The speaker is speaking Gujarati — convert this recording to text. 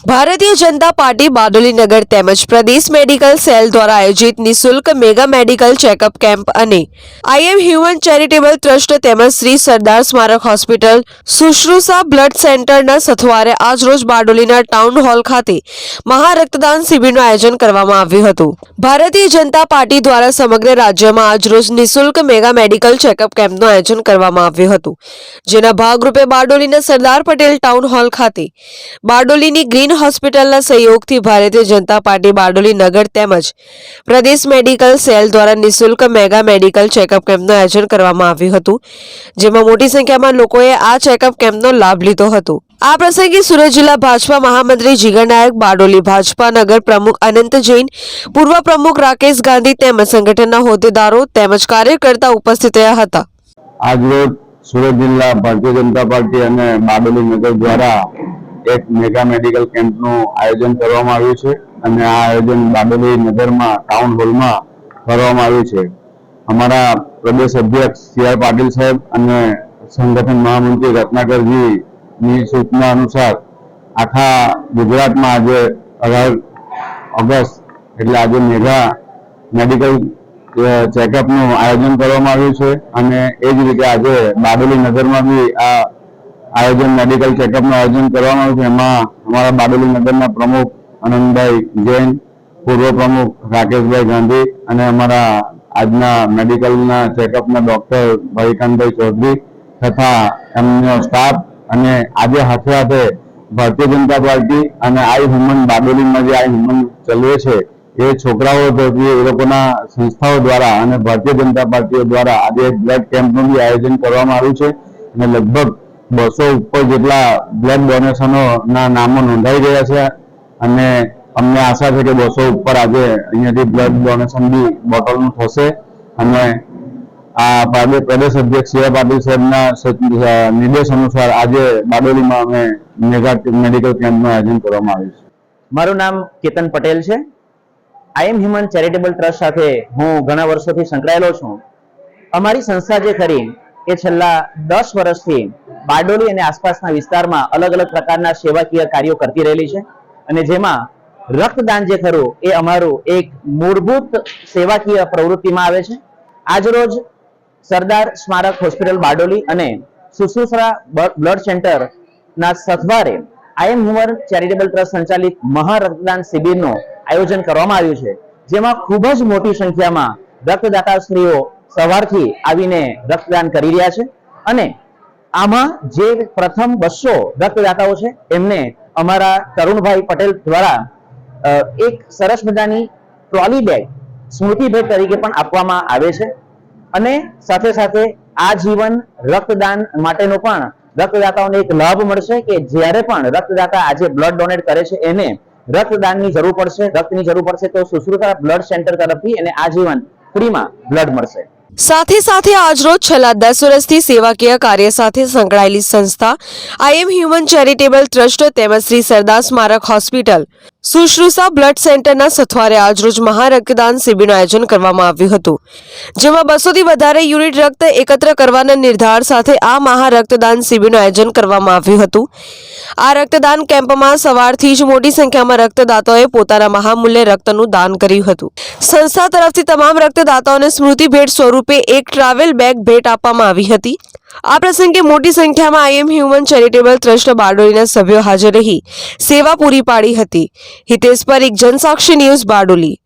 ભારતીય જનતા પાર્ટી બારડોલીનગર તેમજ પ્રદેશ મેડિકલ સેલ દ્વારા આયોજિત નિઃશુલ્ક મેગા મેડિકલ ચેકઅપ કેમ્પ અને I M human charitable trust તેમજ શ્રી સરદાર સ્મારક હોસ્પિટલ સુશ્રુષા બ્લડ સેન્ટરના સથવારે આજરોજ બારડોલીના ટાઉન હોલ ખાતે મહારક્તદાન શિબિરનું આયોજન કરવામાં આવ્યું હતું. ભારતીય જનતા પાર્ટી દ્વારા સમગ્ર રાજ્યમાં આજરોજ નિઃશુલ્ક મેગા મેડિકલ ચેકઅપ કેમ્પનું આયોજન કરવામાં આવ્યું હતું. જેના ભાગરૂપે બારડોલીના સરદાર પટેલ ટાઉન હોલ ખાતે બારડોલીની ગ્રીન હોસ્પિટલના સહયોગથી ભારતીય જનતા પાર્ટી બારડોલી નગર તેમજ પ્રદેશ મેડિકલ સેલ દ્વારા નિઃશુલ્ક મેગા મેડિકલ ચેકઅપ કેમ્પનું આયોજન કરવામાં આવ્યું હતું, જેમાં મોટી સંખ્યામાં લોકોએ આ ચેકઅપ કેમ્પનો લાભ લીધો હતો. આ પ્રસંગે સુરત જિલ્લા ભાજપા મહામંત્રી જીગર નાયક, બારડોલી ભાજપા નગર પ્રમુખ અનંત જૈન, પૂર્વ પ્રમુખ રાકેશ ગાંધી તેમજ સંગઠનના હોદ્દેદારો તેમજ કાર્યકર્તા ઉપસ્થિત રહ્યા હતા. આજરોજ સુરત જિલ્લા ભારતીય જનતા પાર્ટી અને બારડોલી નગર દ્વારા એક મેગા મેડિકલ કેમ્પનું આયોજન કરવામાં આવ્યું છે અને આ આયોજન બાબેલી નગરમાં ટાઉન હોલમાં કરવામાં આવ્યું છે. અમારા પ્રદેશ અધ્યક્ષ સી આર પાટીલ સાહેબ અને સંગઠન મહામંત્રી રત્નાકરજીની સૂચના અનુસાર આખા ગુજરાતમાં આજે અઢાર ઓગસ્ટ, એટલે આજે મેઘા મેડિકલ ચેકઅપનું આયોજન કરવામાં આવ્યું છે અને એ જ રીતે આજે બાબેલી નગરમાં બી આ આયોજન મેડિકલ ચેકઅપનું આયોજન કરવામાં આવ્યું છે. એમાં અમારા બારડોલી નગરના પ્રમુખ આનંદભાઈ જૈન, પૂર્વ પ્રમુખ રાકેશભાઈ ગાંધી અને અમારા આજના મેડિકલના ચેકઅપના ડોક્ટર ભાઈકાંતભાઈ ચૌધરી તથા એમનો સ્ટાફ અને આજે હાથે હાથે ભારતીય જનતા પાર્ટી અને આઈ હ્યુમન બારડોલીમાં જે આઈ હ્યુમન ચલવે છે, એ છોકરાઓ તરફથી એ લોકોના સંસ્થાઓ દ્વારા અને ભારતીય જનતા પાર્ટીઓ દ્વારા આજે બ્લડ કેમ્પનું બી આયોજન કરવામાં આવ્યું છે. અને લગભગ બસો ઉપર જેટલા બ્લડ ડોનેશનો ના નામો નોંધાઈ ગયા છે. અને અમને આશા છે કે બસો ઉપર આજે અહીંયાથી બ્લડ ડોનેશન બી બોટલનું થશે. અને આ પ્રદેશ અધ્યક્ષ સી પાટીલ સાહેબના નિર્દેશ અનુસાર આજે બારડોલીમાં અમે મેગા મેડિકલ કેમ્પનું આયોજન કરવામાં આવ્યું છે. મારું નામ કેતન પટેલ છે. I M human charitable trust સાથે હું ઘણા વર્ષોથી સંકળાયેલો છું. અમારી સંસ્થા જે ખરી એ છેલ્લા દસ વર્ષથી બારડોલી અને આસપાસના વિસ્તારમાં અલગ અલગ પ્રકારના સેવાકીય કાર્યો કરતી રહેલી છે. અને જેમાં રક્તદાન જે ખરું એ અમારું એક મૂળભૂત સેવાકીય પ્રવૃત્તિમાં આવે છે. આજરોજ સરદાર સ્મારક હોસ્પિટલ બારડોલી અને સુશ્રુષરા બ્લડ સેન્ટર ના સથવારે I am human charitable trust સંચાલિત મહા રક્તદાન શિબિરનું આયોજન કરવામાં આવ્યું છે. જેમાં ખૂબ જ મોટી સંખ્યામાં રક્તદાતાશ્રીઓ સવારથી આવીને રક્તદાન કરી રહ્યા છે અને આમાં જે પ્રથમ બસો રક્તદાતાઓ છે, એમને અમારા તરુણભાઈ પટેલ દ્વારા એક સરસ મજાની ટ્રોલી બેગ સ્મૃતિ ભેટ તરીકે પણ આપવામાં આવે છે અને સાથે સાથે આ જીવન રક્તદાન માટેનો પણ રક્તદાતાઓને એક લાભ મળશે કે જ્યારે પણ રક્તદાતા આજે બ્લડ ડોનેટ કરે છે, એને રક્તદાનની જરૂર પડશે, રક્તની જરૂર પડશે તો સુશ્રુતા બ્લડ સેન્ટર તરફથી એને આજીવન ફ્રીમાં બ્લડ મળશે. સાથે સાથે આજરોજ છેલ્લા દસ વર્ષથી સેવાકીય કાર્ય સાથે સંકળાયેલી સંસ્થા આઈએમ હ્યુમન ચેરિટેબલ ટ્રસ્ટ તેમજ શ્રી સરદાર સ્મારક હોસ્પિટલ સુશ્રુષા બ્લડ સેન્ટરના સથવારે આજરોજ મહારક્તદાન શિબિરનું આયોજન કરવામાં આવ્યું હતું, જેમાં બસોથી વધારે યુનિટ રક્ત એકત્ર કરવાના નિર્ધાર સાથે આ મહારક્તદાન શિબિરનું આયોજન કરવામાં આવ્યું હતું. આ રક્તદાન કેમ્પમાં સવારથી જ મોટી સંખ્યામાં રક્તદાતાઓએ પોતાના મહામૂલ્ય રક્તનું દાન કર્યું હતું. સંસ્થા તરફથી તમામ રક્તદાતાઓને સ્મૃતિ ભેટ સ્વરૂપે એક ટ્રાવેલ બેગ ભેટ આપવામાં આવી હતી. આ પ્રસંગે મોટી સંખ્યામાં I am human charitable trust બારડોલીના સભ્યો હાજર રહી. સેવા પૂરી પાડી હતી. હિતેશ પરીખ જનસાક્ષી ન્યૂઝ બારડોલી.